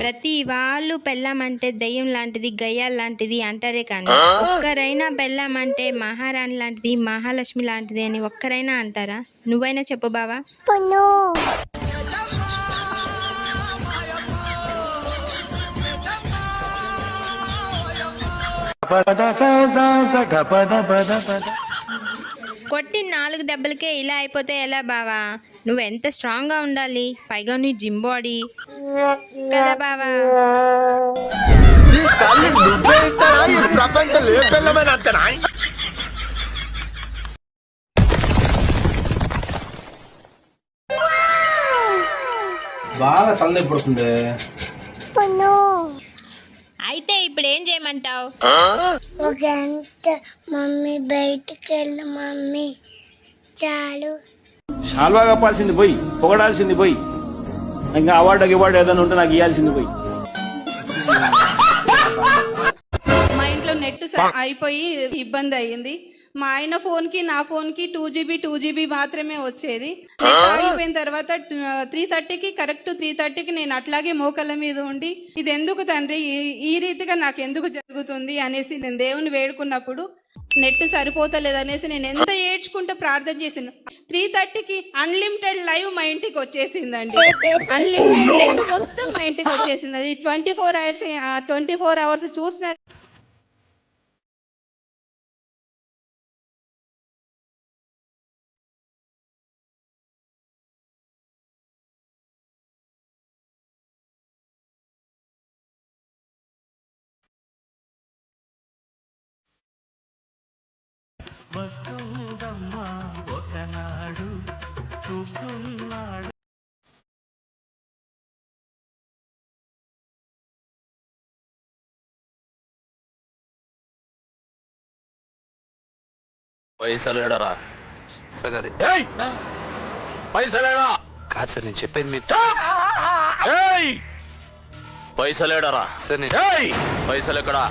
ప్రతి వాళ్ళు పెళ్ళామంటే దెయ్యం లాంటిది గయ్యాల్ లాంటిది అంటారే కానీ ఒక్కరైనా పెళ్ళామంటే మహారాణి లాంటిది మహాలక్ష్మి లాంటిది అని ఒక్కరైనా అంటారా? నువ్వైనా చెప్పు బావా. కొట్టి నాలుగు దెబ్బలకే ఇలా అయిపోతే ఎలా బావా? నువ్వు ఎంత స్ట్రాంగ్గా ఉండాలి? పైగా నీ జిమ్ బాడీ కదా బావా? ఈ తల్లి ప్రపంచంలో ఏ పిల్లమైన అంతనా బాగా తలనొప్పి పడుతుంది. అయితే ఇప్పుడు ఏం చేయమంటావు? ఒక గంట మమ్మీ బయటికి వెళ్ళు మమ్మీ. చాలు. శాల్వా కప్పాల్సింది పోయి పొగడాల్సింది పోయి. ఇంకా అవార్డు అవార్డు ఏదైనా ఉంటే నాకు ఇవ్వాల్సింది పోయి. మా ఇంట్లో నెట్ అయిపోయి ఇబ్బంది అయ్యింది. మా ఆయన ఫోన్కి నా ఫోన్కి టూ జీబీ టూ జీబీ మాత్రమే వచ్చేది. ఆగిపోయిన తర్వాత త్రీ థర్టీకి కరెక్ట్ త్రీ థర్టీకి నేను అట్లాగే మోకళ్ళ మీద ఉండి ఇది ఎందుకు తండ్రి? ఈ- ఈ రీతిగా నాకు ఎందుకు జరుగుతుంది? అనేసి నేను దేవుని వేడుకున్నప్పుడు నెట్ సరిపోతలేదు అనేసి నేను ఎంత ఏడ్చుకుంటూ ప్రార్థన చేసాను త్రీ థర్టీకి అన్లిమిటెడ్ లైవ్ మా ఇంటికి వచ్చేసిందండి. అన్లిమిటెడ్ మొత్తం మా ఇంటికి వచ్చేసింది. అది twenty four hours twenty four hours చూసిన పైసలేడరా సగది. ఏయ్! పైసలేడా కాదు సార్ నేను చెప్పేది మీరు ఏయ్! పైసలేడరా సార్ నేను పైసలు ఎక్కడా?